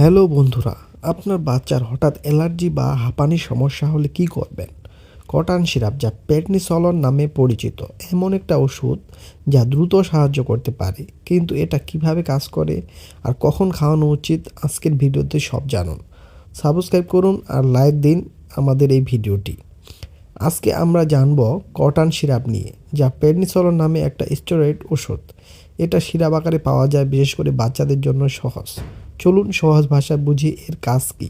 Hello বন্ধুরা, আপনার বাচ্চার হঠাৎ অ্যালার্জি বা হাঁপানির সমস্যা হলে কি করবেন? কটান সিরাপ যা পেটনিসলন নামে পরিচিত। এমন একটা ওষুধ যা দ্রুত সাহায্য করতে পারে। কিন্তু এটা কীভাবে কাজ করে আর কখন খাওয়ানো উচিত আজকের ভিডিওতে সব জানুন। সাবস্ক্রাইব করুন আর লাইক দিন আমাদের এই ভিডিওটি। আজকে আমরা জানব কটান সিরাপ নিয়ে, যা পেডনিসলন নামে একটা স্টেরয়েড ওষুধ। এটা সিরাপ আকারে পাওয়া যায় বিশেষ করে বাচ্চাদের জন্য সহজ। চলুন সহজ ভাষা বুঝি এর কাজ কী।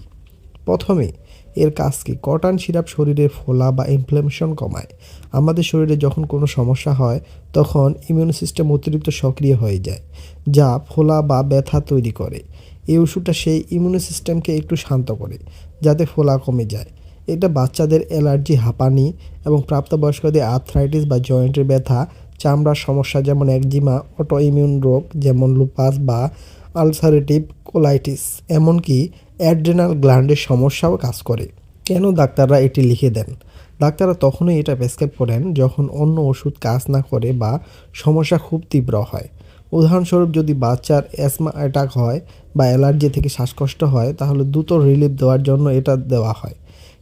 প্রথমে, এর কাজ কী? কটান সিরাপ শরীরে ফোলা বা ইনফ্লামেশন কমায়। আমাদের শরীরে যখন কোনো সমস্যা হয়, তখন ইমিউন সিস্টেম অতিরিক্ত সক্রিয় হয়ে যায়, যা ফোলা বা ব্যথা তৈরি করে। এই ওষুধটা সেই ইমিউন সিস্টেমকে একটু শান্ত করে, যাতে ফোলা কমে যায়। এটা বাচ্চাদের অ্যালার্জি, হাঁপানি এবং প্রাপ্তবয়স্কদের আর্থ্রাইটিস বা জয়েন্টের ব্যথা, চামড়ার সমস্যা যেমন একজিমা অটো ইমিউন রোগ যেমন লুপাস বা আলসারেটিভ কোলাইটিস এমনকি অ্যাড্রেনাল গ্ল্যান্ডের সমস্যাও কাজ করে। কেন ডাক্তাররা এটি লিখে দেন? ডাক্তাররা তখনই এটা প্রেসক্রাইব করেন যখন অন্য ওষুধ কাজ না করে বা সমস্যা খুব তীব্র হয়। উদাহরণস্বরূপ যদি বাচ্চার অ্যাসমা অ্যাটাক হয় বা অ্যালার্জি থেকে শ্বাসকষ্ট হয়, তাহলে দ্রুত রিলিফ দেওয়ার জন্য এটা দেওয়া হয়।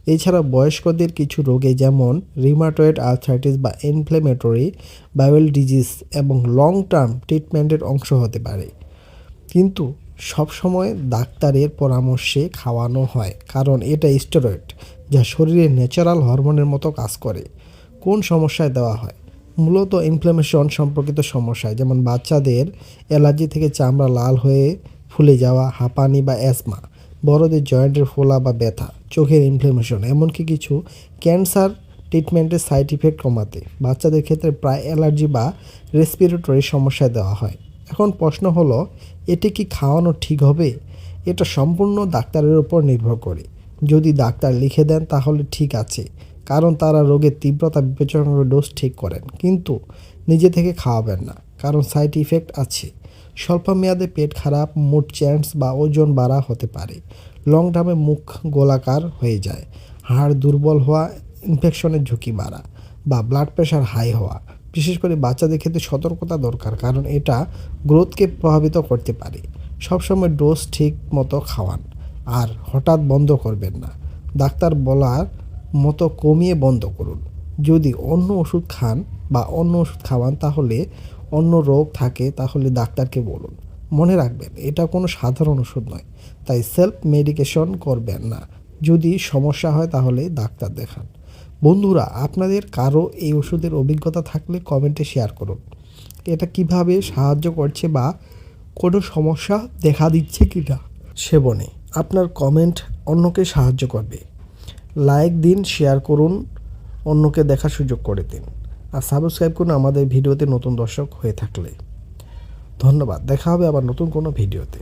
এছাড়া বয়স্কদের কিছু রোগে যেমন রিমাটয়েড আর্থ্রাইটিস বা ইনফ্লেমেটরি বায়োল ডিজিজ এবং লং টার্ম ট্রিটমেন্টের অংশ হতে পারে। কিন্তু সবসময় ডাক্তারের পরামর্শে খাওয়ানো হয়, কারণ এটা স্টেরয়েড যা শরীরের ন্যাচারাল হরমোনের মতো কাজ করে। কোন সমস্যায় দেওয়া হয়? মূলত ইনফ্লামেশন সম্পর্কিত সমস্যায়, যেমন বাচ্চাদের অ্যালার্জি থেকে চামড়া লাল হয়ে ফুলে যাওয়া, হাঁপানি বা অ্যাসমা বড়দের জয়েন্টের ফোলা বা ব্যথা, চোখের ইনফ্লামেশন এমনকি কিছু ক্যান্সার ট্রিটমেন্টের সাইড ইফেক্ট কমাতে। বাচ্চাদের ক্ষেত্রে প্রায় অ্যালার্জি বা রেসপিরেটরি সমস্যায় দেওয়া হয়। এখন প্রশ্ন হলো এটি কি খাওয়ানো ঠিক হবে? এটা সম্পূর্ণ ডাক্তারের উপর নির্ভর করে। যদি ডাক্তার লিখে দেন, তাহলে ঠিক আছে, কারণ তারা রোগের তীব্রতা বিবেচনা করে ডোজ ঠিক করেন। কিন্তু নিজে থেকে খাওয়াবেন না, কারণ সাইড ইফেক্ট আছে। স্বল্প মেয়াদে পেট খারাপ মুড চেঞ্জ বা ওজন বাড়া হতে পারে। লং টার্মে মুখ গোলাকার হয়ে যায়। হাড় দুর্বল হওয়া ইনফেকশনের ঝুঁকি বাড়া বা ব্লাড প্রেশার হাই হওয়া। বিশেষ করে বাচ্চাদের ক্ষেত্রে সতর্কতা দরকার, কারণ এটা গ্রোথকে প্রভাবিত করতে পারে। সবসময় ডোজ ঠিক মতো খাওয়ান, আর হঠাৎ বন্ধ করবেন না। ডাক্তার বলার মতো কমিয়ে বন্ধ করুন। যদি অন্য ওষুধ খান বা অন্য ওষুধ খাওয়ান, তাহলে অন্য রোগ থাকে, তাহলে ডাক্তারকে বলুন। মনে রাখবেন, এটা কোনো সাধারণ ওষুধ নয়, তাই সেলফ মেডিকেশন করবেন না। যদি সমস্যা হয়, তাহলে ডাক্তার দেখান। বন্ধুরা, আপনাদের কারও এই ওষুধের অভিজ্ঞতা থাকলে কমেন্টে শেয়ার করুন। এটা কীভাবে সাহায্য করছে বা কোনো সমস্যা দেখা দিচ্ছে কি না সেবনে আপনার কমেন্ট অন্যকে সাহায্য করবে। লাইক দিন, শেয়ার করুন, অন্যকে দেখার সুযোগ করে দিন আর সাবস্ক্রাইব করুন আমাদের ভিডিওতে নতুন দর্শক হয়ে থাকলে। ধন্যবাদ, দেখা হবে আবার নতুন কোনো ভিডিওতে।